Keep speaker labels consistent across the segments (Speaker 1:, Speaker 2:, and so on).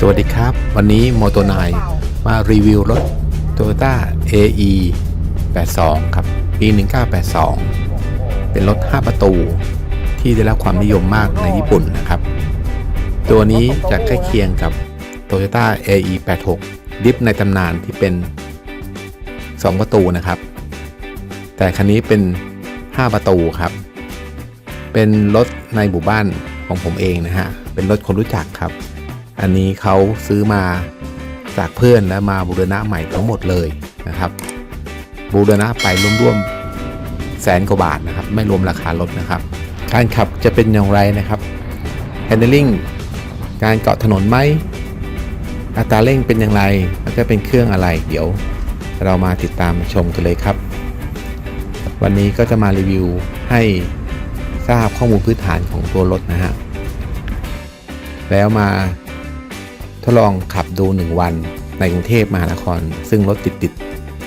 Speaker 1: สวัสดีครับ วันนี้โมโตไนมารีวิวรถ Toyota AE 82 ครับ ปี 1982 เป็นรถ 5 ประตูที่ได้รับความนิยมมากในญี่ปุ่นนะครับ ตัวนี้จะใกล้เคียงกับ Toyota AE 86 ดิฟในตำนานที่เป็น 2 ประตูนะครับ แต่คันนี้เป็น 5 ประตูครับ เป็นรถในหมู่บ้านของผมเองนะฮะ เป็นรถคนรู้จักครับ อันนี้เขาซื้อมาจากเพื่อนแล้วมาบูรณะใหม่ทั้งหมดเลยนะครับ บูรณะไปร่วมๆแสนกว่าบาทนะครับ ไม่รวมราคารถนะครับ การขับจะเป็นอย่างไรนะครับ handling การเกาะถนนไหมอัตราเร่งเป็นอย่างไรแล้วก็เป็นเครื่องอะไร เดี๋ยวเรามาติดตามชมกันเลยครับ วันนี้ก็จะมารีวิวให้ทราบข้อมูลพื้นฐานของตัวรถนะฮะแล้วมา ทดลองขับดู 1 วันในกรุงเทพมหานคร ซึ่งรถติดติด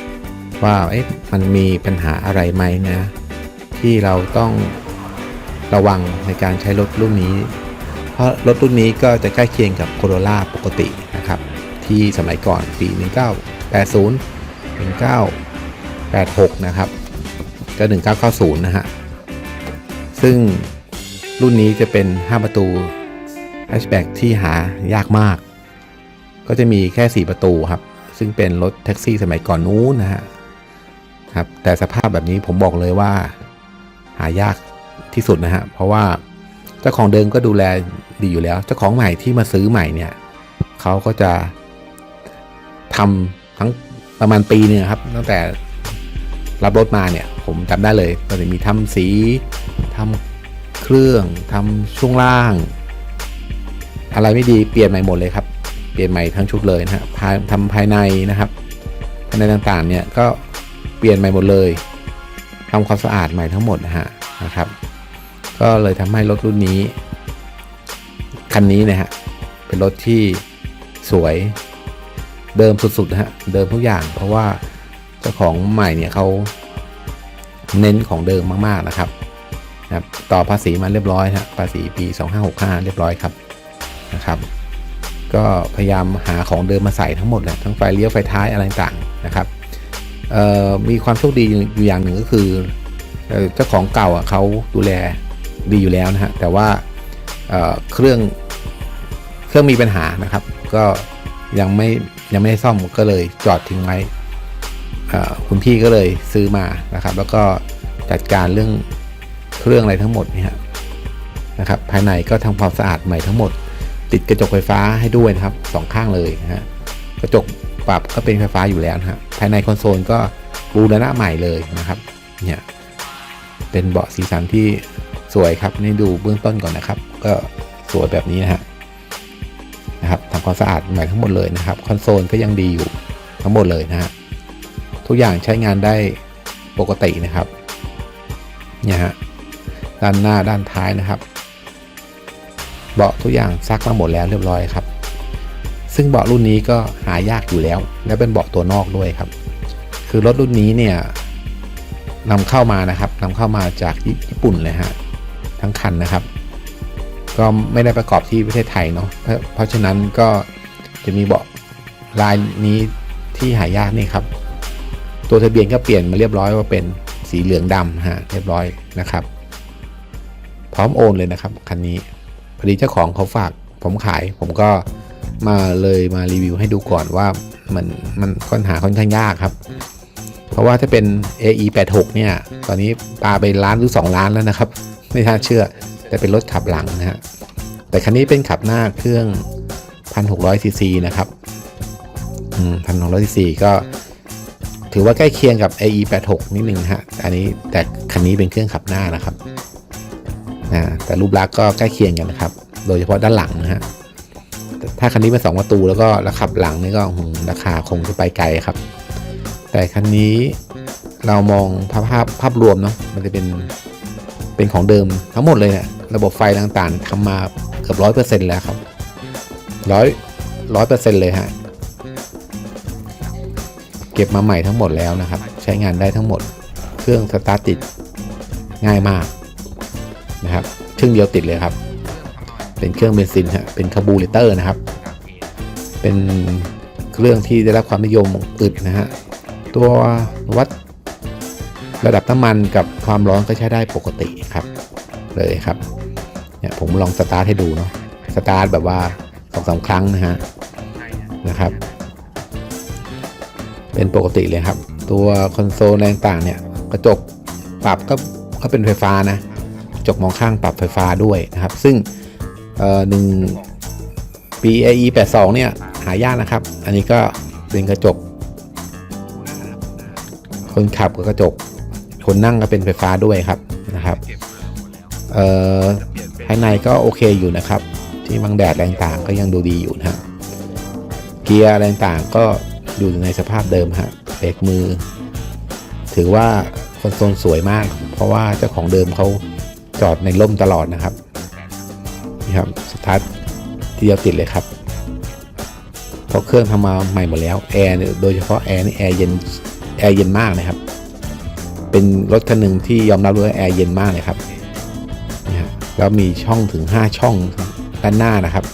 Speaker 1: ๆว่าเอ๊ะมันมีปัญหาอะไรไหมนะ ที่เราต้องระวังในการใช้รถรุ่นนี้ เพราะรถรุ่นนี้ก็จะใกล้เคียงกับโคโรล่าปกตินะครับ ที่สมัยก่อนปี 1980 1986 นะครับก็1990 นะฮะ ซึ่งรุ่นนี้จะเป็น 5 ประตูแฮชแบ็กที่หายากมาก ก็จะมีแค่ 4 ประตูครับ ซึ่งเป็นรถแท็กซี่สมัยก่อนนู้นนะฮะครับแต่สภาพแบบนี้ผมบอกเลยว่า หายากที่สุดนะฮะเพราะว่าเจ้าของเดิมก็ดูแลดีอยู่แล้ว เจ้าของใหม่ที่มาซื้อใหม่เนี่ยเขาก็จะทำทั้งประมาณปีหนึงครับ ตั้งแต่รับรถมาเนี่ย ผมจำได้เลยตอนนี้มีทำสีทำเครื่องทำช่วงล่าง อะไรไม่ดีเปลี่ยนใหม่หมดเลยครับ เปลี่ยนใหม่ทั้งชุดเลยนะฮะทำภายในนะครับภายในต่างๆเนี่ยก็เปลี่ยนใหม่หมดเลยทำความสะอาดใหม่ทั้งหมดนะฮะนะครับ ก็เลยทำให้รถรุ่นนี้คันนี้นะฮะเป็นรถที่สวยเดิมสุดๆนะฮะเดิมทุกอย่าง เพราะว่าเจ้าของใหม่เนี่ยเขาเน้นของเดิมมากๆนะครับนะครับ ต่อภาษีมาเรียบร้อยฮะภาษีปี 2565 เรียบร้อยครับนะครับ ก็พยายามหาของเดิมมาใส่ทั้งหมดแหละทั้งไฟเลี้ยวไฟท้ายอะไรต่างๆนะครับมีความโชคดีอยู่อย่างหนึ่งก็คือเจ้าของเก่าเขาดูแลดีอยู่แล้วนะฮะแต่ว่าเเครื่องเครื่องมีปัญหานะครับ ก็ยังไม่ยังไม่ได้ซ่อมก็เลยจอดทิ้งไว้คุณพี่ก็เลยซื้อมานะครับ แล้วก็จัดการเรื่องเครื่องอะไรทั้งหมดนี่ฮะนะครับภายในก็ทำความสะอาดใหม่ทั้งหมด ติดกระจกไฟฟ้าให้ด้วยนะครับสองข้างเลยนะฮะกระจกปรับก็เป็นไฟฟ้าอยู่แล้วนะฮะภายในคอนโซลก็บูรณะใหม่เลยนะครับเนี่ยเป็นเบาะสีสันที่สวยครับนี่ดูเบื้องต้นก่อนนะครับ ก็สวยแบบนี้นะฮะนะครับทำความสะอาดใหม่ทั้งหมดเลยนะครับคอนโซลก็ยังดีอยู่ทั้งหมดเลยนะฮะทุกอย่างใช้งานได้ปกตินะครับเนี่ยฮะด้านหน้าด้านท้ายนะครับ เบาะทุกอย่างซักมาหมดแล้วเรียบร้อยครับ ซึ่งเบาะรุ่นนี้ก็หายากอยู่แล้ว และเป็นเบาะตัวนอกด้วยครับ คือรถรุ่นนี้เนี่ยนำเข้ามานะครับนำเข้ามาจากญี่ปุ่นเลยฮะทั้งคันนะครับ ก็ไม่ได้ประกอบที่ประเทศไทยเนาะเพราะเพราะฉะนั้นก็จะมีเบาะลายนี้ที่หายากนี่ครับ ตัวทะเบียนก็เปลี่ยนมาเรียบร้อยว่าเป็นสีเหลืองดำฮะเรียบร้อยนะครับ พร้อมโอนเลยนะครับคันนี้ พอดีเจ้าของเขาฝากผมขาย ผมก็มาเลยมารีวิวให้ดูก่อนว่ามันมันค้นหาค่อนข้างยากครับ เพราะว่าถ้าเป็น AE 86เนี่ย ตอนนี้ปลาไปล้านหรือ 2 ล้านแล้วนะครับ ไม่น่าเชื่อ แต่เป็นรถขับหลังนะฮะ แต่คันนี้เป็นขับหน้าเครื่อง 1,600ซีซีนะครับ อืม1,600ซีซีก็ถือว่าใกล้เคียงกับ AE 86นิดหนึ่งฮะ อันนี้แต่คันนี้เป็นเครื่องขับหน้านะครับ นะแต่รูปลักษณ์ก็ใกล้เคียงกันนะครับ โดยเฉพาะด้านหลังนะฮะถ้าคันนี้เป็นสองประตูแล้วก็ราขับหลังนี่ก็ราคาคงจะไปไกลครับ แต่คันนี้เรามองภาพภาพภาพรวมเนาะมันจะเป็นเป็นของเดิมทั้งหมดเลยเนี่ยระบบไฟต่างๆทำมาเกือบร้อยเปอร์เซ็นต์แล้วครับร้อยร้อยเปอร์เซ็นต์เลยฮะเก็บมาใหม่ทั้งหมดแล้วนะครับ ใช้งานได้ทั้งหมด เครื่องสตาร์ทติดง่ายมาก นะครับเครื่องเดียวติดเลยครับ เป็นเครื่องเบนซินฮะเป็นคาร์บูเรเตอร์นะครับ เป็นเครื่องที่ได้รับความนิยมอึดนะฮะตัววัดระดับน้ำมันกับความร้อนก็ใช้ได้ปกติครับ เลยครับเนี่ยผมลองสตาร์ทให้ดูเนาะสตาร์ทแบบว่าสองสาครั้งนะฮะนะครับ เป็นปกติเลยครับ ตัวคอนโซลอะไรต่างๆเนี่ย กระจกปรับก็ก็เป็นไฟฟ้านะ จกมองข้างปรับไฟฟ้าด้วยนะครับ ซึ่งเอ่อหนึ่ง PAE 82เนี่ยหายากนะครับ อันนี้ก็เป็นกระจก คนขับกับกระจก คนนั่งก็เป็นไฟฟ้าด้วยครับนะครับภายในก็โอเคอยู่นะครับ ที่บังแดดอะไรต่างก็ยังดูดีอยู่นะฮะเกียร์อะไรต่างก็อยู่ในสภาพเดิมฮะเบรกมือ ถือว่าคอนโซลสวยมาก เพราะว่าเจ้าของเดิมเขา จอดในร่มตลอดนะครับนี่ครับสตาร์ททีเดียวติดเลยครับเพราะเครื่องทำมาใหม่หมดแล้วแอร์โดยเฉพาะแอร์นี่แอร์เย็นแอร์เย็นมากนะครับ เป็นรถคันหนึ่งที่ยอมรับเลยแอร์เย็นมากเลยครับนี่ครับแล้วมีช่องถึง 5 ช่องด้านหน้านะครับ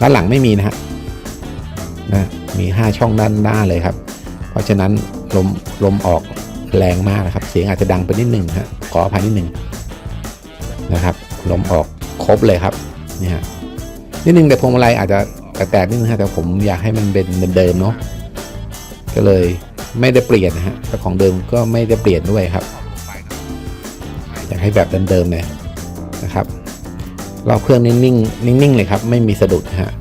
Speaker 1: ด้านหลังไม่มีนะฮะนะมี 5 ช่องด้านหน้าเลยครับ เพราะฉะนั้นลมลมออกแรงมากนะครับ เสียงอาจจะดังไปนิดหนึ่งฮะขออภัยนิดหนึ่ง นะครับลมออกครบเลยครับนี่ฮะนิดนึงแต่พวงมาลัยอาจจะแตกนิดนึงฮะแต่ผมอยากให้มันเป็นเดิมเนาะก็เลยไม่ได้เปลี่ยนนะฮะแต่ของเดิมก็ไม่ได้เปลี่ยนด้วยครับ อยากให้แบบเดิมๆเลยนะครับรอบเครื่องนิ่งๆนิ่งๆเลยครับ ไม่มีสะดุดฮะ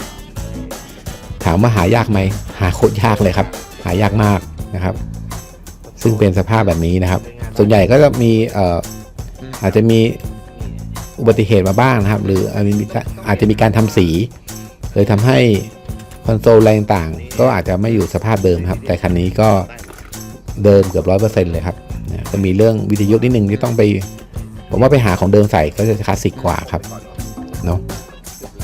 Speaker 1: ถามว่าหายากไหมหาโคตรยากเลยครับ หายากมากนะครับ ซึ่งเป็นสภาพแบบนี้นะครับ ส่วนใหญ่ก็จะมีเอ่ออาจจะมี อุบัติเหตุมาบ้างนะครับ หรืออาจจะมีการทำสีเลยทำให้คอนโซลอะไรต่างๆก็อาจจะไม่อยู่สภาพเดิมครับ แต่คันนี้ก็เดิมเกือบร้อยเปอร์เซ็นต์เลยครับจะมีเรื่องวิทยุนิดนึงที่ต้องไปผมว่าไปหาของเดิมใส่ก็จะคลาสสิกกว่าครับเนาะ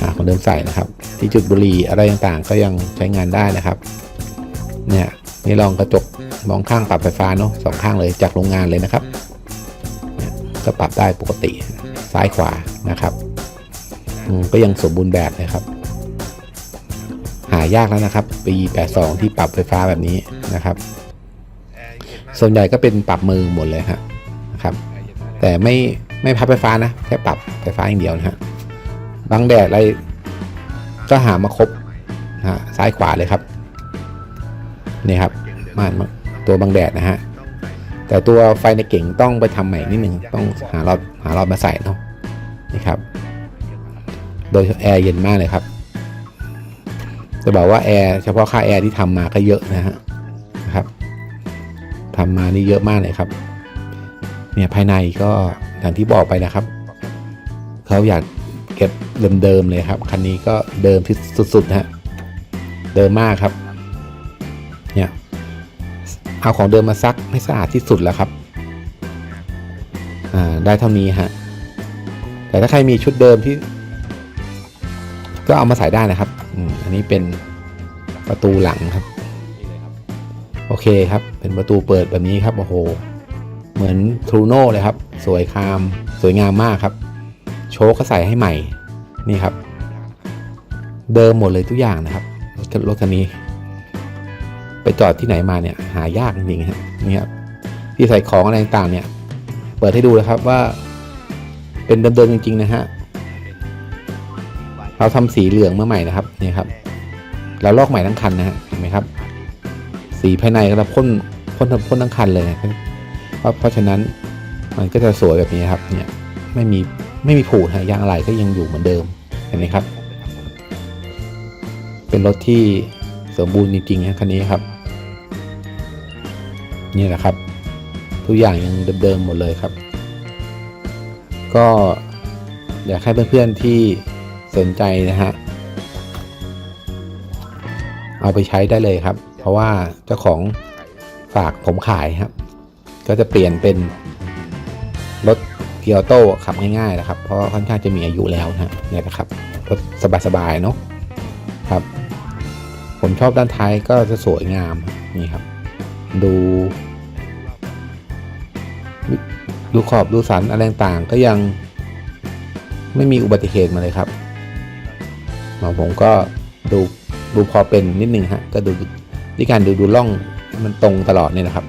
Speaker 1: หาของเดิมใส่นะครับ ที่จุดบุหรี่อะไรต่างๆ ก็ยังใช้งานได้นะครับ เนี่ยนี่ลองกระจกมองข้างปรับไฟฟ้าเนาะสองข้างเลยจากโรงงานเลยนะครับก็ปรับได้ปกติ ซ้ายขวานะครับก็ยังสมบูรณ์แบบนะครับ หายากแล้วนะครับปี82ที่ปรับไฟฟ้าแบบนี้นะครับ ส่วนใหญ่ก็เป็นปรับมือหมดเลยฮะนะครับ แต่ไม่ไม่พับไฟฟ้านะแค่ปรับไฟฟ้าอย่างเดียวนะฮะบังแดดอะไรก็หามาครบนะฮะซ้ายขวาเลยครับนี่ครับม่านตัวบังแดดนะฮะแต่ตัวไฟในเก่งต้องไปทำใหม่นิดหนึ่งต้องหาเราหาเรามาใส่เนาะ นี่ครับ โดยแอร์เย็นมากเลยครับ จะบอกว่าแอร์เฉพาะค่าแอร์ที่ทำมาก็เยอะนะฮะนะครับทำมานี่เยอะมากเลยครับ เนี่ยภายในก็อย่างที่บอกไปนะครับ เขาอยากเก็บเดิมๆเลยครับ คันนี้ก็เดิมที่สุดๆฮะ เดิมมากครับ เนี่ย เอาของเดิมมาซักให้สะอาดที่สุดแล้วครับ อ่า ได้เท่านี้ฮะ แต่ถ้าใครมีชุดเดิมที่ ก็เอามาใส่ได้นะครับอือันนี้เป็นประตูหลังครับ โอเคครับ เป็นประตูเปิดแบบนี้ครับโอ้โห เหมือนทรูโน่เลยครับ สวยคามสวยงามมากครับ โชคก็ใส่ให้ใหม่นี่ครับ เดิมหมดเลยทุกอย่างนะครับรถรถคันนี้ ไปจอดที่ไหนมาเนี่ย หายากจริงๆฮะนี่ครับที่ใส่ของอะไรต่างเนี่ย เปิดให้ดูเลยครับว่า เป็นเดิมๆจริง ๆ นะฮะ เราทำสีเหลืองเมื่อใหม่นะครับนี่ครับ เราลอกใหม่ทั้งคันนะฮะเห็นไหมครับ สีภายในเราพ่นพ่นพ่นทั้งคันเลยนะเพราะเพราะฉะนั้นมันก็จะสวยแบบนี้ครับ เนี่ยไม่มีไม่มีผูฮะยางอะไรก็ยังอยู่เหมือนเดิมเห็นไหมครับ เป็นรถที่สมบูรณ์จริงๆนะคันนี้ครับ นี่แหละครับ ทุกอย่างยังเดิมๆหมดเลยครับ ก็อยากให้เพื่อนๆที่สนใจนะฮะเอาไปใช้ได้เลยครับ เพราะว่าเจ้าของฝากผมขายครับ ก็จะเปลี่ยนเป็นรถเกียร์โต้ขับง่ายๆนะครับ เพราะค่อนข้างจะมีอายุแล้วนะเนี่ยนะครับรถสบายๆเนาะครับ ผมชอบด้านท้ายก็จะสวยงามนี่ครับ ดู ดูขอบดูสันอะไรต่างก็ยังไม่มีอุบัติเหตุมาเลยครับหมอผมก็ดูดูพอเป็นนิดนึงฮะก็ดูที่การดูดูล่องมันตรงตลอดเนี่ยนะครับ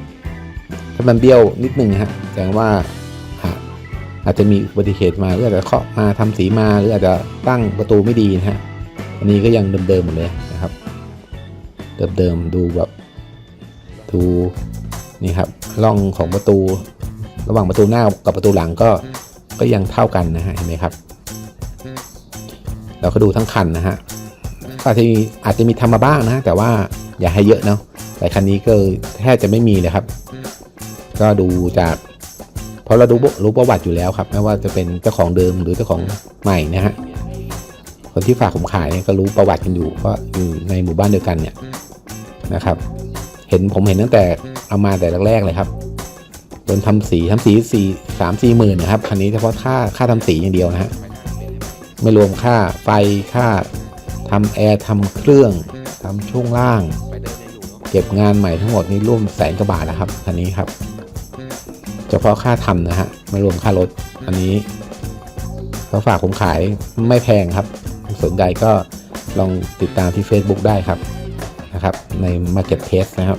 Speaker 1: ถ้ามันเบี้ยวนิดนึงฮะแสดงว่าอาจจะมีอุบัติเหตุมาหรืออาจจะเคาะมาทำสีมาหรืออาจจะตั้งประตูไม่ดีนะฮะอันนี้ก็ยังเดิมๆหมดเลยนะครับ เดิมๆดูแบบดูนี่ครับร่องของประตู ระหว่างประตูหน้ากับประตูหลังก็ก็ยังเท่ากันนะฮะเห็นไหมครับ เราก็ดูทั้งคันนะฮะอาจจะมีอาจจะมีทำมาบ้างนะ แต่ว่าอย่าให้เยอะเนาะแต่คันนี้ก็แทบจะไม่มีเลยครับ ก็ดูจากเพราะเราดูรู้ประวัติอยู่แล้วครับไม่ว่าจะเป็นเจ้าของเดิมหรือเจ้าของใหม่นะฮะคนที่ฝากผมขายเนี่ยก็รู้ประวัติกันอยู่เพราะอยู่ในหมู่บ้านเดียวกันเนี่ยนะครับ เห็นผมเห็นตั้งแต่เอามาแต่แรกๆเลยครับ โดนทำสีทำสีสี่สามสี่หมื่นนะครับคันนี้เฉพาะค่าค่าทำสีอย่างเดียวนะฮะไม่รวมค่าไฟค่าทำแอร์ทำเครื่องทำช่วงล่าง เก็บงานใหม่ทั้งหมดนี่ร่วมแสนกว่าบาทนะครับคันนี้ครับ เฉพาะค่าทำนะฮะไม่รวมค่ารถอันนี้เขาฝากผมขายไม่แพงครับ สนใจก็ลองติดตามที่ Facebook ได้ครับนะครับ ใน Market p l a c e นะครับ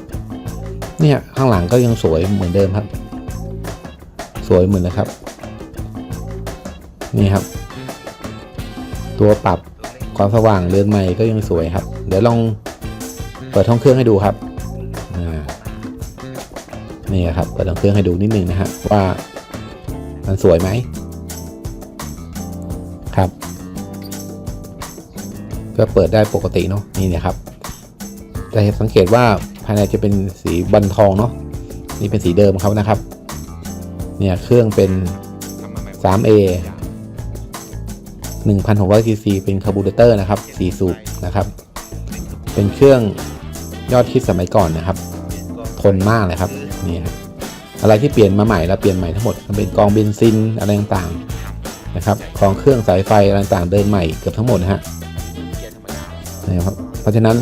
Speaker 1: เนี่ยข้างหลังก็ยังสวยเหมือนเดิมครับ สวยเหมือนนะครับ นี่ครับ ตัวปรับความสว่างเรือนใหม่ก็ยังสวยครับ เดี๋ยวลองเปิดห้องเครื่องให้ดูครับนี่ครับเปิดดังเครื่องให้ดูนิดนึงนะฮะว่ามันสวยไหมครับ ก็เปิดได้ปกติเนาะนี่นะครับจะสังเกตว่าภายในจะเป็นสีบันทองเนาะนี่เป็นสีเดิมเขานะครับ เนี่ยเครื่องเป็น 3A 1,600 cc เป็นคาร์บูเรเตอร์นะครับ4สูบนะครับ เป็นเครื่องยอดฮิตสมัยก่อนนะครับ ทนมากเลยครับนี่ครับอะไรที่เปลี่ยนมาใหม่แล้วเปลี่ยนใหม่ทั้งหมดมันเป็นกองเบนซินอะไรต่างๆนะครับของเครื่องสายไฟอะไรต่างๆเดินใหม่เกือบทั้งหมดนะฮะนะครับเพราะฉะนั้น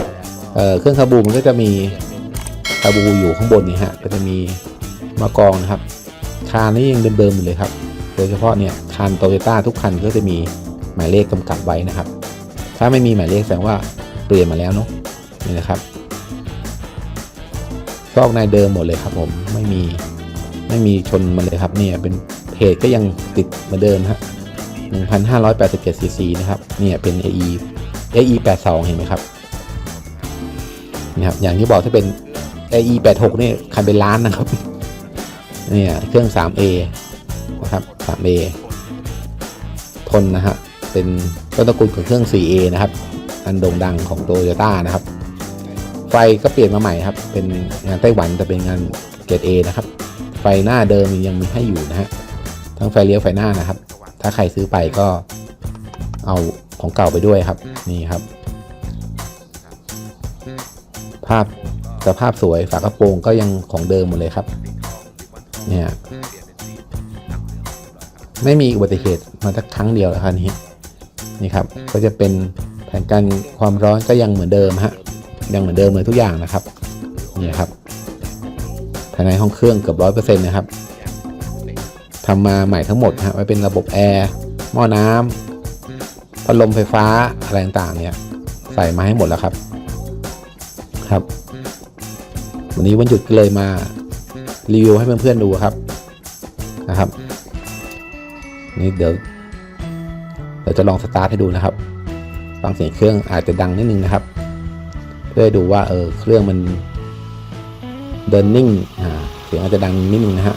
Speaker 1: เเครื่องคาบูมันก็จะมีคาบูอยู่ข้างบนนี่ฮะก็จะมีมากองนะครับานนี่ยังเดิมๆอยู่เลยครับ โดยเฉพาะเนี่ยคันโตโยต้าทุกคันก็จะมีหมายเลขกำกับไว้นะครับ ถ้าไม่มีหมายเลขแสดงว่าเปลี่ยนมาแล้วเนาะนี่นะครับซอกในเดิมหมดเลยครับผมไม่มีไม่มีชนมันเลยครับเนี่ยเป็นเพจก็ยังติดเหมือนเดิมฮะ1,587 cc นะครับเนี่ยเป็น AE AE 82เห็นไหมครับนะครับอย่างที่บอกถ้าเป็น AE 86นี่คันเป็นล้านนะครับ เนี่ยเครื่อง 3A นะครับ 3A ทนนะฮะเป็นต้นตระกูลของเครื่อง 4A นะครับ อันโด่งดังของโตโยต้านะครับ ไฟก็เปลี่ยนมาใหม่ครับ เป็นงานไต้หวันแต่เป็นงานเกรด A นะครับ ไฟหน้าเดิมยังมีให้อยู่นะฮะ ทั้งไฟเลี้ยวไฟหน้านะครับ ถ้าใครซื้อไปก็เอาของเก่าไปด้วยครับ นี่ครับ ภาพสภาพสวยฝากระโปรงก็ยังของเดิมหมดเลยครับ เนี่ยไม่มีอุบัติเหตุมาสักครั้งเดียวแล้วคันนี้นี่ครับก็จะเป็นแผนการความร้อนก็ยังเหมือนเดิมฮะยังเหมือนเดิมเลยทุกอย่างนะครับนี่ครับภายในห้องเครื่องเกือบร้อยเปอร์เซ็นต์นะครับทำมาใหม่ทั้งหมดฮะไว้เป็นระบบแอร์หม้อน้ำพัดลมไฟฟ้าอะไรต่างๆเนี่ยใส่มาให้หมดแล้วครับ ครับ วันนี้วันหยุดก็เลยมา รีวิวให้เพื่อนๆดูครับนะครับนี่เดี๋ยวเดี๋ยวจะลองสตาร์ทให้ดูนะครับฟังเสียงเครื่องอาจจะดังนิดนึงนะครับ เพื่อดูว่าเออเครื่องมันเดินนิ่งอ่าเสียงอาจจะดังนิดนึงนะฮะ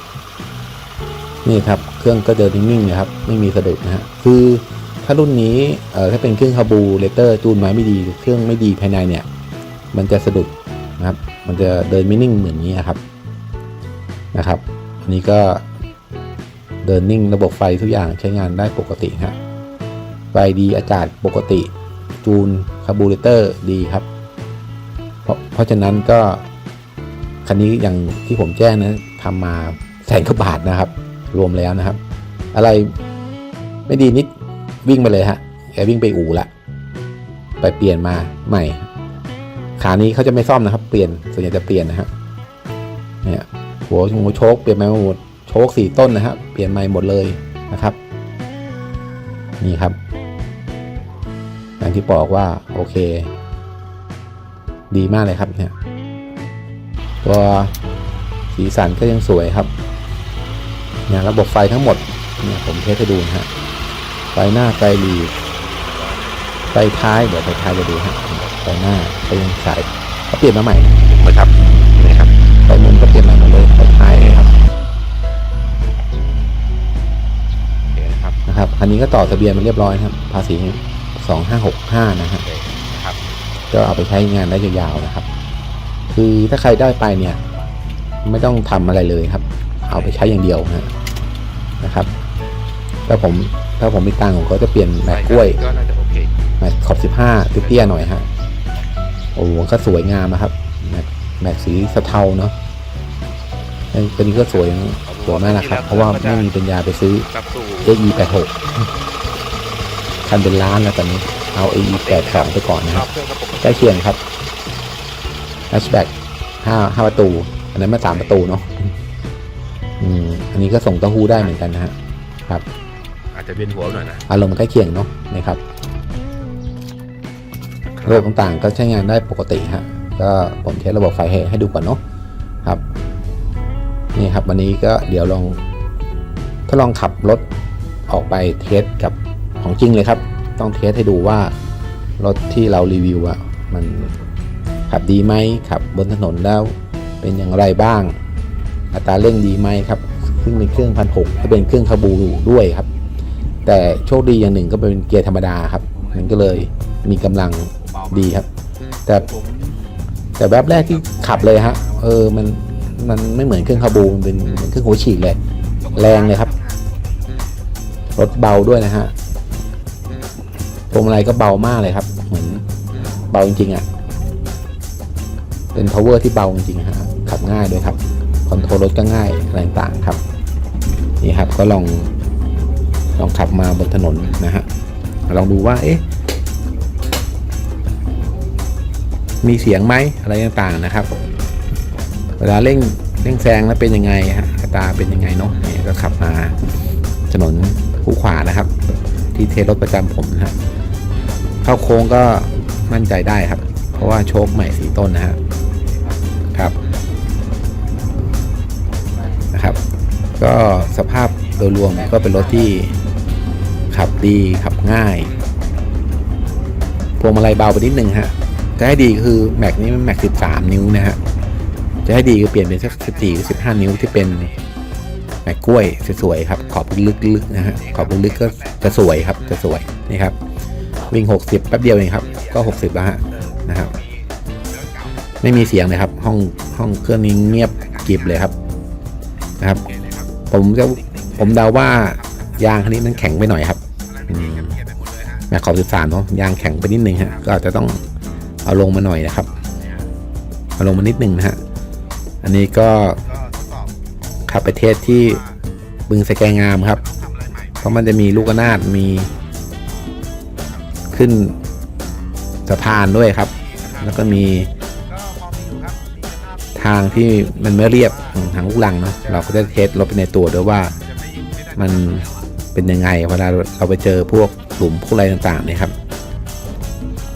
Speaker 1: นี่ครับ เครื่องก็เดินนิ่งๆนะครับ ไม่มีสะดุดนะฮะคือถ้ารุ่นนี้เอ่อถ้าเป็นเครื่องคาบูเลเตอร์จูนไม้ไม่ดีหรือเครื่องไม่ดีภายในเนี่ย มันจะสะดุดนะครับ มันจะเดินไม่นิ่งเหมือนนี้ครับ นะครับอันนี้ก็เดินนิ่งระบบไฟทุกอย่างใช้งานได้ปกติฮะไฟดีอากาศปกติ จูนคาบูเลเตอร์ดีครับ เพราะเพราะฉะนั้นก็ คันนี้อย่างที่ผมแจ้งนะทำมาแสนกว่าบาทนะครับ รวมแล้วนะครับ อะไรไม่ดีนิดวิ่งไปเลยฮะแกวิ่งไปอู่ละ ไปเปลี่ยนมาใหม่ ขานี้เขาจะไม่ซ่อมนะครับ เปลี่ยนส่วนใหญ่จะเปลี่ยนนะฮะเนี่ย หัวหัวโชคเปลี่ยนใหม่หมดโชคสี่ต้นนะครับเปลี่ยนใหม่หมดเลยนะครับ นี่ครับอย่างที่บอกว่าโอเค ดีมากเลยครับเนี่ย ตัวสีสันก็ยังสวยครับเนี่ยระบบไฟทั้งหมดเนี่ยผมเทสให้ดูนะฮะไฟหน้าไฟหลีไฟท้ายเดี๋ยวไฟท้ายจะดูฮะไฟหน้าก็ยังใสเขาเปลี่ยนมาใหม่นะครับนี่ครับ เปลี่ยนใหม่หมดเลยไฟท้ายนะครับโอเคนะครับนะครับอันนี้ก็ต่อทะเบียนมาเรียบร้อยนะครับ ภาษีสองห้าหกห้านะฮะก็เอาไปใช้งานได้ยาวๆนะครับ คือถ้าใครได้ไปเนี่ย ไม่ต้องทำอะไรเลยครับ เอาไปใช้อย่างเดียวนะนะครับ ถ้าผมถ้าผมมีตังค์ผมก็จะเปลี่ยนแม็กกล้วย
Speaker 2: ก็น่าจะโอเค
Speaker 1: แม็กขอบสิบห้าเตี้ยๆหน่อยฮะโอ้โหก็สวยงามนะครับแม็กแม็กสีสะเทาเนาะไอ้ ตัวนี้ก็สวยสวยมากนะครับ เพราะว่าไม่มีปัญญาไปซื้อ
Speaker 2: กลับสู่
Speaker 1: AE 8 6 คันเป็นล้านแล้วตอนนี้ เอา AE 8 2 ไปก่อนนะ
Speaker 2: ร
Speaker 1: ค
Speaker 2: อ
Speaker 1: รั
Speaker 2: บบเครื่องกระปุก
Speaker 1: ใกล้เคียงครับ hatchback ห้าห้าประตู อันนั้นมาสามประตูเนาะอืมอันนี้ก็ส่งเต้าหู้ได้เหมือนกันนะฮะครับ
Speaker 2: อาจจะเวียนหัวหน่อยนะ
Speaker 1: อารมณ์ใกล้เคียงเนาะนะครับระบบต่างๆ ก็ใช้งานได้ปกติฮะก็ผมเทสระบบไฟให้ให้ดูก่อนเนาะครับ นี่ครับวันนี้ก็เดี๋ยวลองถ้าลองขับรถออกไปเทสกับของจริงเลยครับ ต้องเทสให้ดูว่ารถที่เรารีวิวอะมันขับดีไหมขับบนถนนแล้วเป็นอย่างไรบ้าง อัตราเร่งดีไหมครับ ซึ่งเป็นเครื่องพันหกก็เป็นเครื่องคาบูด้วยครับ แต่โชคดีอย่างหนึ่งก็เป็นเกียร์ธรรมดาครับมันก็เลยมีกำลังดีครับ แต่แต่แวบแรกที่ขับเลยฮะเออมัน มันไม่เหมือนเครื่องคาบูมันเป็นเหมือนเครื่องหัวฉีดเลย แรงเลยครับ รถเบาด้วยนะฮะพวงมาลัยก็เบามากเลยครับ เหมือนเบาจริงๆอะ่ะ เป็น power ที่เบาจริงๆฮะ ขับง่ายด้วยครับ คอนโทรลรถก็ง่ายอะไรต่างๆครับ นี่ครับก็ลองลองขับมาบนถนนนะฮะ ลองดูว่า เอ๊ะ มีเสียงไหมอะไรต่างๆนะครับ เวลาเร่งเร่งแซงแล้วเป็นยังไงฮะตาเป็นยังไงเนาะนี่ก็ขับมาถนนคู่ขวานะครับ ที่เทรถประจำผมนะฮะเข้าโค้งก็มั่นใจได้ครับ เพราะว่าโชคใหม่สีต้นนะฮะครับนะครับ ก็สภาพโดยรวมก็เป็นรถที่ขับดีขับง่ายพวงมาลัยเบาไปนิดนึงฮะจะให้ดีคือแม็กนี้มันแม็ก 13 นิ้วนะฮะ จะให้ดีก็เปลี่ยนเป็นสัก14หรือ15นิ้วที่เป็นแม็กกล้วยสวยๆครับ ขอบลึกๆนะฮะขอบลึกๆก็จะสวยครับจะสวยนี่ครับ วิ่ง 60 แป๊บเดียวเองครับ ก็ 60 แล้วฮะนะครับ ไม่มีเสียงเลยครับ ห้องห้องเครื่องนี้เงียบกริบเลยครับนะครับ ผมจะผมเดาว่ายางคันนี้มันแข็งไปหน่อยครับอแม็กขอบสิบสามเนาะยางแข็งไปนิดนึงฮะก็อาจจะต้องเอาลงมาหน่อยนะครับ เอาลงมานิดนึงนะฮะ นนี้ก็ขับไปเทสที่บึงสแกงามครับ เพราะมันจะมีลูกระนาดมี ขึ้นสะพานด้วยครับ แล้วก็มีทางที่มันไม่เรียบทางลูกลังเนาะเราก็จะเทสรถไปในตัวด้วยว่ามันเป็นยังไงเวลาเราไปเจอพวกหลุมพวกอะไรต่างๆเนี่ยครับ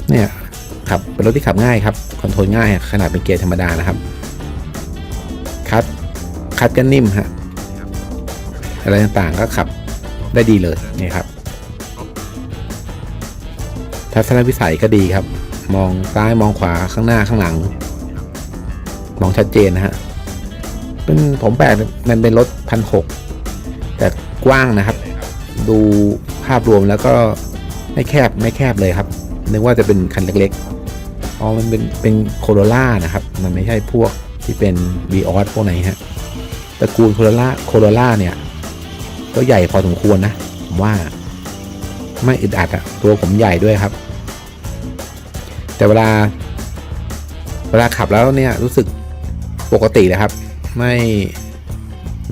Speaker 1: เนี่ยขับเป็นรถที่ขับง่ายครับคอนโทรลง่ายขนาดเป็นเกียร์ธรรมดานะครับ คัดก็นิ่มฮะอะไรต่างๆก็ขับได้ดีเลยนี่ครับ ทัศนวิสัยก็ดีครับ มองซ้ายมองขวาข้างหน้าข้างหลัง มองชัดเจนนะฮะเป็นผมแปลกมันเป็นรถพันหกแต่กว้างนะครับ ดูภาพรวมแล้วก็ไม่แคบไม่แคบเลยครับ นึกว่าจะเป็นคันเล็กๆอ๋อมันเป็นเป็นโคโรล่านะครับ มันไม่ใช่พวกที่เป็น v ีออสพวกไหนฮะ ระกูลโคโรล่าโคโรล่าเนี่ย ก็ใหญ่พอสมควรนะ ผมว่าไม่อึดอัดอะตัวผมใหญ่ด้วยครับ แต่เวลา เวลาขับแล้วเนี่ยรู้สึกปกติเลยครับ ไม่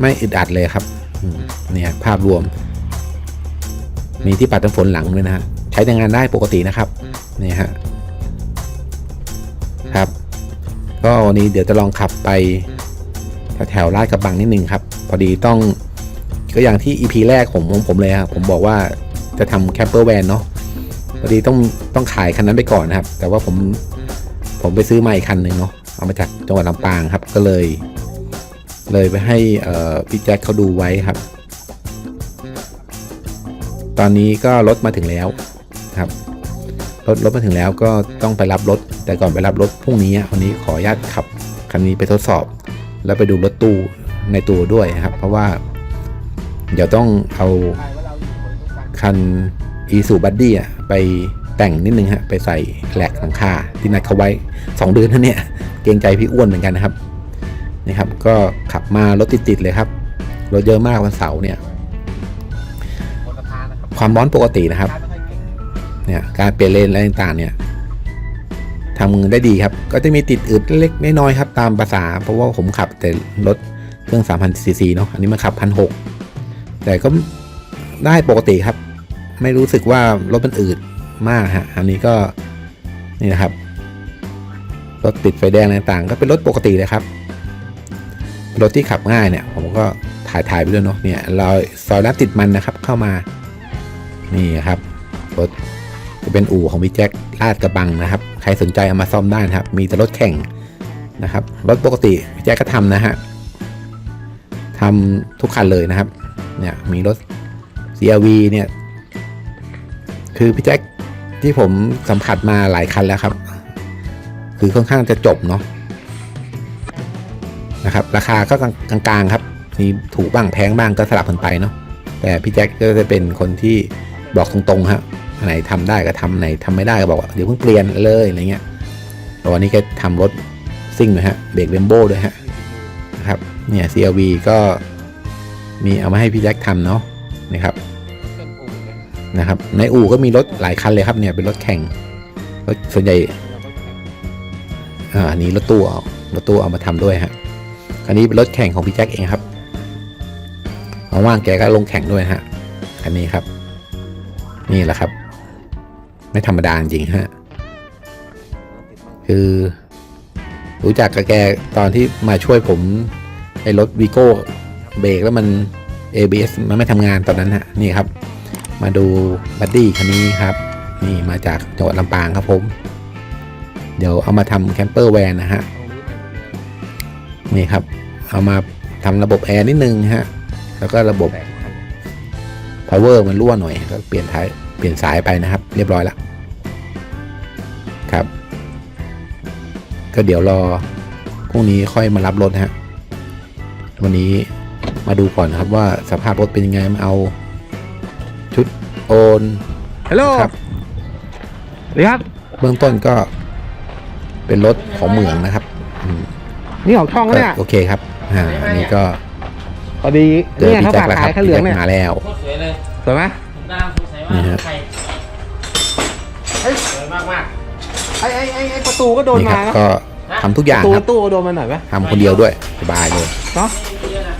Speaker 1: ไม่อึดอัดเลยครับเนี่ยภาพรวม มีที่ปัดน้ำฝนหลังด้วยนะฮะใช้ในงานได้ปกตินะครับนี่ฮะครับ ก็วันนี้เดี๋ยวจะลองขับไป แถวๆลาดกระบังนิดนึงครับ พอดีต้องก็อย่างที่ EP แรกผมของผมเลยครับผมบอกว่าจะทำแคมเปอร์แวนเนาะพอดีต้องต้องขายคันนั้นไปก่อนนะครับ แต่ว่าผมผมไปซื้อมาอีกคันหนึ่งเนาะเอามาจากจังหวัดลำปางครับ ก็เลย เลยไปให้พี่แจ็คเขาดูไว้ครับ ตอนนี้ก็รถมาถึงแล้วครับรถรถมาถึงแล้วก็ต้องไปรับรถ แต่ก่อนไปรับรถพรุ่งนี้วันนี้ขออนุญาตขับคันนี้ไปทดสอบ แล้วไปดูรถตู้ในตัวด้วยนะครับ เพราะว่า เดี๋ยวต้องเอาคันอีซูบัดดี้ไปแต่งนิดนึงฮะไปใส่แหลกหลังคาที่นัดเขาไว้ 2 เดือนนั่นเนี่ย เกรงใจพี่อ้วนเหมือนกันนะครับนี่ครับ ก็ขับมารถติดๆเลยครับรถเยอะมากวันเสาร์เนี่ย ความร้อนปกตินะครับ เนี่ยการเปลี่ยนเลนอะไรต่างๆเนี่ย ทำได้ดีครับ ก็จะมีติดอึดเล็กน้อยครับตามภาษา เพราะว่าผมขับแต่รถเครื่อง 3,000ซีซีเนาะอันนี้มันขับ 1,600 แต่ก็ได้ปกติครับ ไม่รู้สึกว่ารถมันอืดมากฮะอันนี้ก็นี่นะครับรถติดไฟแดงอะไรต่างๆ ก็เป็นรถปกติเลยครับรถที่ขับง่ายเนี่ย ผมก็ถ่ายถ่ายไปด้วยเนาะเนี่ยเราซอยลัดติดมันนะครับ เข้ามา นี่ครับรถ จะเป็นอู่ของพี่แจ็คลาดกระบังนะครับ ใครสนใจเอามาซ่อมได้นะครับ มีแต่รถแข่งนะครับรถปกติพี่แจ็คก็ทำนะฮะทำทุกคันเลยนะครับ เนี่ยมีรถ CRV เนี่ย คือพี่แจ็คที่ผมสัมผัสมาหลายคันแล้วครับ คือค่อนข้างจะจบเนาะนะครับ ราคาก็กลางๆครับมีถูกบ้างแพงบ้างก็สลับกันไปเนาะแต่พี่แจ็คก็จะเป็นคนที่บอกตรงๆครับ ไหนทำได้ก็ทำไหนทำไม่ได้ก็บอกว่าเดี๋ยวเพิ่งเปลี่ยนเลยอะไรเงี้ยแต่วันนี้แกทำรถซิ่งนะฮะเบรกเบมโบ้ด้วยฮะนะครับเนี่ย CRV ก็มีเอามาให้พี่แจ็คทำเนาะนะครับนะครับ ในอู่ก็มีรถหลายคันเลยครับเนี่ยเป็นรถแข่งรถส่วนใหญ่อ่าอันนี้รถตู้เอารถตู้เอามาทำด้วยฮะคันนี้เป็นรถแข่งของพี่แจ็คเองครับว่างๆแกก็ลงแข่งด้วยฮะคันนี้ครับ นี่แหละครับ ไม่ธรรมดาจริงฮะ คือ รู้จักกับแกตอนที่มาช่วยผมไอ้รถวีโก้เบรกแล้วมัน ABS มันไม่ทำงานตอนนั้นฮะ นี่ครับ มาดูบัดดี้คันนี้ครับ นี่มาจากจังหวัดลำปางครับผม เดี๋ยวเอามาทำแคมเปอร์แวนนะฮะ นี่ครับ เอามาทำระบบแอร์นิดนึงฮะ แล้วก็ระบบ power มันรั่วหน่อยก็เปลี่ยนท้ายเปลี่ยนสายไปนะครับ เรียบร้อยแล้วครับ ก็เดี๋ยวรอพรุ่งนี้ค่อยมารับรถฮะวันนี้มาดูก่อนนะครับว่าสภาพรถเป็นยังไงมาเอาชุดโอน
Speaker 3: ฮัลโหล
Speaker 1: ครับ
Speaker 3: สวัสดีครับ
Speaker 1: เบื้องต้นก็เป็นรถของเหมืองนะครับอืม
Speaker 3: นี่ของช่อง
Speaker 1: ก็
Speaker 3: เนี่ย
Speaker 1: โอเคครับอ่าอันนี้ก็
Speaker 3: พอดี
Speaker 1: เจอ
Speaker 3: เนี่ย
Speaker 1: พี่
Speaker 3: เขา
Speaker 1: แจ็ค
Speaker 3: ฝาก
Speaker 1: แล้วค
Speaker 3: ขา
Speaker 1: รั
Speaker 3: ย
Speaker 1: บ
Speaker 3: ข้าวเหลืองเนี่ย
Speaker 1: มาแล้ว
Speaker 4: โคตรสวยเลย
Speaker 3: สวยไหม
Speaker 4: ผมกำลังสงสัยว่า
Speaker 1: นี่ฮะ
Speaker 4: ใคร
Speaker 3: เฮ้ย
Speaker 4: สวยมากมาก
Speaker 3: ไอ้ไอ้ไอ้ไอ้ประตูก็โดน
Speaker 1: นี่ค
Speaker 3: มา
Speaker 1: รับ
Speaker 3: เนาะ
Speaker 1: ก็ทำทุกอย่าง
Speaker 3: ตู้
Speaker 1: ครับ
Speaker 3: ตู้โดนมาหน่อยไหม
Speaker 1: ทำคนเดียวด้วยสบายเลย
Speaker 3: เนาะ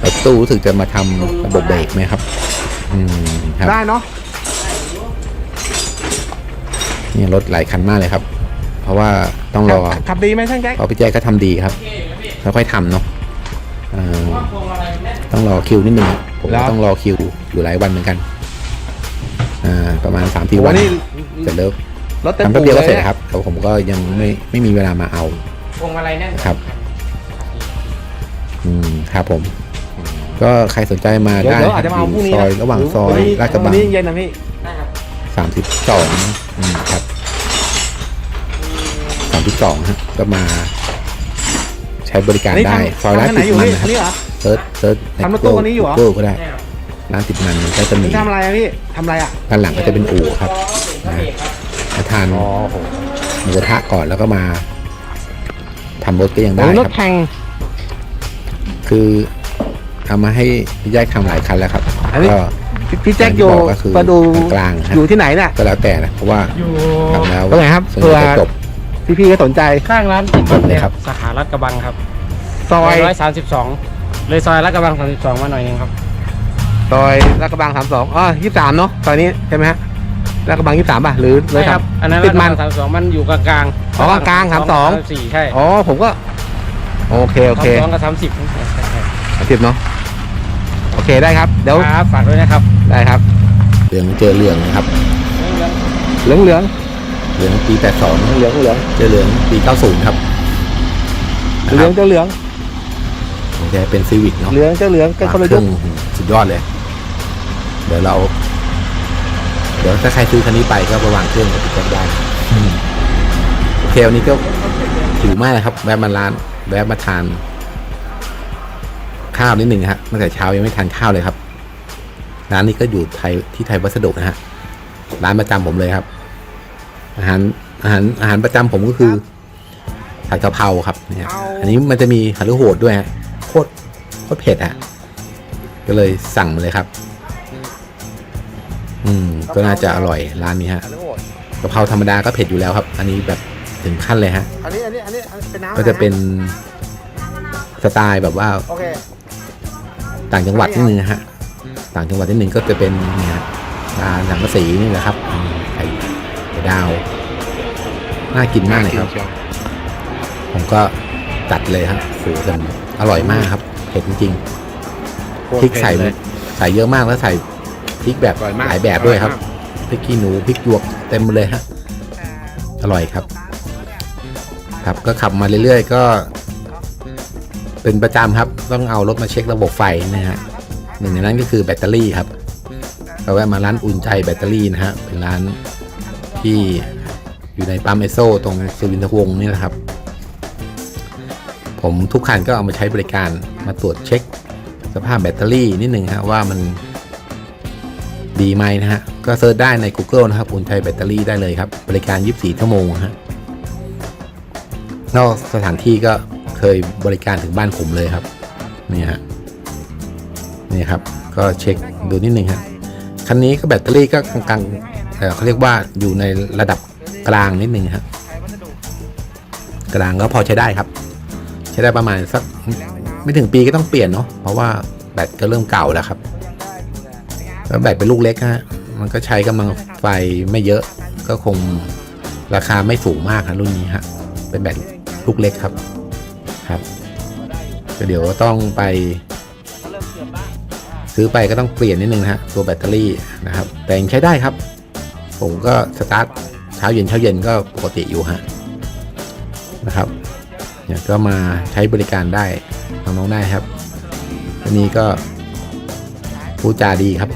Speaker 1: แล้วตู้รู้สึกจะมาทำระบบเบรกไหมครับ อืมครับ
Speaker 3: ได้เนาะ
Speaker 1: นี่รถหลายคันมากเลยครับ เพราะว่าต้องรอ
Speaker 3: ขับขับดีไหมช่างแจ็ค
Speaker 1: เพราะพี่แจ๊คก็ทำดีครับค่อยๆทำเนาะเอ่อ
Speaker 4: ว่าพวงอะไรแน่น
Speaker 1: ต้องรอคิวนิดนึงอะผมก็ต้องรอคิวอยู่หลายวันเหมือนกัน อ่าประมาณสามสี่
Speaker 3: โอ้
Speaker 1: วัน
Speaker 3: นี่
Speaker 1: จะเลิก
Speaker 3: รถเต็ม
Speaker 1: ทำแป๊บเดียวก็เสร็จ
Speaker 3: นี่
Speaker 1: ครับแต่ผมก็ยังไม่ไม่มีเวลามาเอา
Speaker 4: พวงอะไรแน่น
Speaker 1: ครับ อืมครับผม ก็ใครสนใจมา
Speaker 3: เดี๋ยว
Speaker 1: ได้
Speaker 3: เดี๋ยวอาจจะมาเอาพรุ่งนี้
Speaker 1: ซอย
Speaker 3: น
Speaker 1: ระหว่างซอยลาดกระบัง
Speaker 3: วันนี้เย็นนะพี่
Speaker 4: ได้ครับ
Speaker 1: สามสิบสองครับสามสิบสองฮะก็มาใช้บริการ
Speaker 3: นี่
Speaker 1: ได้
Speaker 3: ทำ
Speaker 1: ซอยร้าน
Speaker 3: ทำที่ไหน
Speaker 1: ติด
Speaker 3: อยู่
Speaker 1: มัน
Speaker 3: พี่
Speaker 1: นะค
Speaker 3: อั
Speaker 1: รับ
Speaker 3: นนี้เหรอ
Speaker 1: เซิร์ชเซิร์ช
Speaker 3: ทำรถตู้อันนี้อยู่เหรอ
Speaker 1: Google ก็ได้
Speaker 4: ได้ครับ
Speaker 1: ร้านติดมันมันก็จะมี
Speaker 3: นี่ทำอะไรอะพี่ทำอะไรอะ
Speaker 1: ด้านหลังก็จะเป็นอู่ครับ
Speaker 4: พระเอกครับ
Speaker 1: มาทาน
Speaker 3: อ๋อโห
Speaker 1: หมูกระทะก่อนแล้วก็มาทำรถก็ยังได้
Speaker 3: โอ้ยร
Speaker 1: ค
Speaker 3: ถ
Speaker 1: รับ
Speaker 3: แข่ง
Speaker 1: คือเอามาให้พี่แยกทำหลายคันแล้วครับ
Speaker 3: อันนี้
Speaker 1: ก็
Speaker 3: พี่พี่แจ็คอยู่
Speaker 1: อย่างที่บอกก็คือ
Speaker 3: มาดู
Speaker 1: กลางๆครับ
Speaker 3: อยู่ที่ไหนเนี่ย
Speaker 1: ก็แล้วแต่นะเพราะว่า
Speaker 4: อยู่
Speaker 1: ทำแล้ว
Speaker 3: ตรงไหนครับ
Speaker 1: ส่วนใหญ่
Speaker 3: เผื่อ
Speaker 1: จะจบ
Speaker 3: พี่พี่ๆก็สนใจ
Speaker 4: ข้างร้านติด
Speaker 1: จบเลยครับ
Speaker 4: สาขารัดกระบังครับ
Speaker 3: ซอย
Speaker 4: ร้อยสามสิบสองเลยซอยรัดกระบังสามสิบสองมาหน่อยหนึงครับ
Speaker 3: ซอยลาดกระบังสามสองอ๋อยี่สามเนาะซอยนี้ใช่ไหมฮะลาดกระบังยี่สามป่ะหรือเลย
Speaker 4: ใช่ครับอันนั้น
Speaker 3: ติ
Speaker 4: รั
Speaker 3: ด
Speaker 4: ดกระ
Speaker 3: มั
Speaker 4: บั
Speaker 3: น
Speaker 4: งสามสิบสองมันอยู่กลางกลางๆ
Speaker 3: อ๋อกลางๆ32
Speaker 4: สี่ใช่
Speaker 3: อ๋อผมก็ โอเคโอเค
Speaker 4: สามสองกับสามสิบ
Speaker 3: สิบเนาะโอเคได้ครับเดี๋ยว
Speaker 4: ครับฝากด้วยนะครับ
Speaker 3: ได้ครับ
Speaker 1: เรื่องเจอเรื่องนะครับ
Speaker 3: เหลืองเหลือง
Speaker 1: เเหลืองปี82
Speaker 3: เหลืองเหลือง
Speaker 1: เจอเหลืองปี90ครับนะ
Speaker 3: เห
Speaker 1: ค
Speaker 3: ลื
Speaker 1: รั
Speaker 3: อบงเจ้าเหลือง
Speaker 1: ของแกเป็นซีวิกเนาะ
Speaker 3: เหลืองเจ้าเหลืองกันคนละ
Speaker 1: เค
Speaker 3: ยุ
Speaker 1: รื่
Speaker 3: ค
Speaker 1: องสุดยอดเลยเดี๋ยวเรา เดี๋ยวถ้าใครซื้อคันนี้ไปก็ประวางเครื่องกับพี่แจ็คได้อืมโอเควันนี้ก็หิวมากเลยครับ แวะมาร้านแวะมาทาน ข้าวนิดหนึ่งฮะตั้งแต่เช้ายังไม่ทานข้าวเลยครับ ร้านนี้ก็อยู่ไทยที่ไทยวัสดุนะฮะร้านประจำผมเลยครับ อาหารอาหารอาหารประจำผมก็คือผัดกะเพราครับเนี่ยอันนี้มันจะมีหัลือโหดด้วยฮะโคตรโคตรเผ็ดอะก็เลยสั่งมาเลยครับ อืมก็น่าจะอร่อยร้านนี้ฮะกะเพราธรรมดาก็เผ็ดอยู่แล้วครับ อันนี้แบบถึงขั้นเลยฮะ
Speaker 3: อันนี้อันนี้อันนี้อันนี้เป็นน้ำ
Speaker 1: ก็จะเป็นสไตล์แบบว่า
Speaker 3: โอเค
Speaker 1: ต่างจังหวัดนิดนึงนะฮะ ต่างจังหวัดนิดนึงก็จะเป็นเนี่ยฮะร้านสังกะสีนี่แหละครับอืมไข่ไข่ดาว น่ากินมากเลยครับ ผมก็จัดเลยครับโหแต่อร่อยมากครับ เผ็ดจริงๆพริกใส่ใส่เยอะมากแล้วใส่ พริกแบบ
Speaker 2: อร่อยมาก
Speaker 1: หลายแบบด้วยครับพริกขี้หนูพริกหยวกเต็มเลยฮะ อร่อยครับ ครับก็ขับมาเรื่อยๆ ก็ เป็นประจำครับ ต้องเอารถมาเช็คระบบไฟนะฮะหนึ่งในนั้นก็คือแบตเตอรี่ครับก็แวะมาร้านอุ่นใจแบตเตอรี่นะฮะเป็นร้านที่อยู่ในปั๊มเอโซตรงสุวินทวงศ์นี่แหละครับ ผมทุกคันก็เอามาใช้บริการมาตรวจเช็ค สภาพแบตเตอรี่นิดหนึ่งฮะว่ามัน ดีไหมนะฮะ ก็เซิร์ชได้ใน Google นะครับ อุ่นใจแบตเตอรี่ได้เลยครับ บริการ 24 ชั่วโมงฮะ นอกสถานที่ก็เคยบริการถึงบ้านผมเลยครับ นี่ฮะ นี่ครับ ก็เช็คดูนิดหนึ่งฮะ คันนี้ก็แบตเตอรี่ก็กลางๆเอ่เขาเรียกว่าอยู่ในระดับกลางนิดหนึ่งฮะ กลางก็พอใช้ได้ครับ ใช้ได้ประมาณสักไม่ถึงปีก็ต้องเปลี่ยนเนาะ เพราะว่าแบตก็เริ่มเก่าแล้วครับ แล้วแบตเป็นลูกเล็กฮะมันก็ใช้กำลังไฟไม่เยอะก็คงราคาไม่สูงมากนะรุ่นนี้ฮะเป็นแบตลูกเล็กครับครับก็เดี๋ยวต้องไปซื้อไปก็ต้องเปลี่ยนนิดนึงนะฮะตัวแบตเตอรี่นะครับ แต่ยังใช้ได้ครับ ผมก็สตาร์ทเช้าเย็นเช้าเย็นก็ปกติอยู่ฮะนะครับเนี่ยก็มาใช้บริการได้น้องๆได้ครับอันนี้ก็พูดจาดีครับ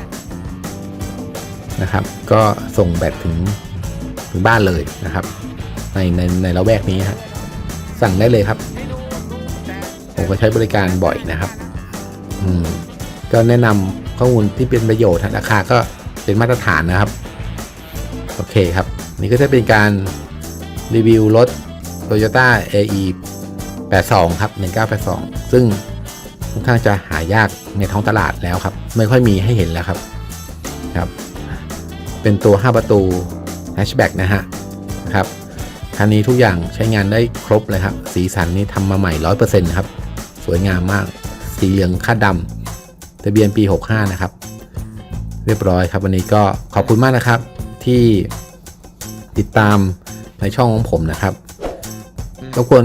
Speaker 1: นะครับ ก็ส่งแบตถึงถึงบ้านเลยนะครับ ในในในละแวกนี้ฮะสั่งได้เลยครับ ผมก็ใช้บริการบ่อยนะครับ อืมก็แนะนำข้อมูลที่เป็นประโยชน์ราคาก็เป็นมาตรฐานนะครับ โอเคครับ นี่ก็จะเป็นการรีวิวรถ Toyota AE 82 ครับ 1982 ซึ่งค่อนข้างจะหายากในท้องตลาดแล้วครับ ไม่ค่อยมีให้เห็นแล้วครับครับ เป็นตัว 5 ประตู hatchback นะฮะนะครับคันนี้ทุกอย่างใช้งานได้ครบเลยครับ สีสันนี่ทำมาใหม่ 100%ครับ สวยงามมาก สีเหลืองคาดดำทะเบียนปี 65 นะครับ เรียบร้อยครับ วันนี้ก็ขอบคุณมากนะครับ ที่ติดตามในช่องของผมนะครับรบกวน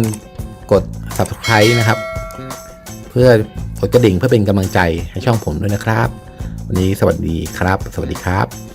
Speaker 1: กด subscribe นะครับ เพื่อกดกระดิ่งเพื่อเป็นกำลังใจให้ช่องผมด้วยนะครับ วันนี้สวัสดีครับ สวัสดีครับ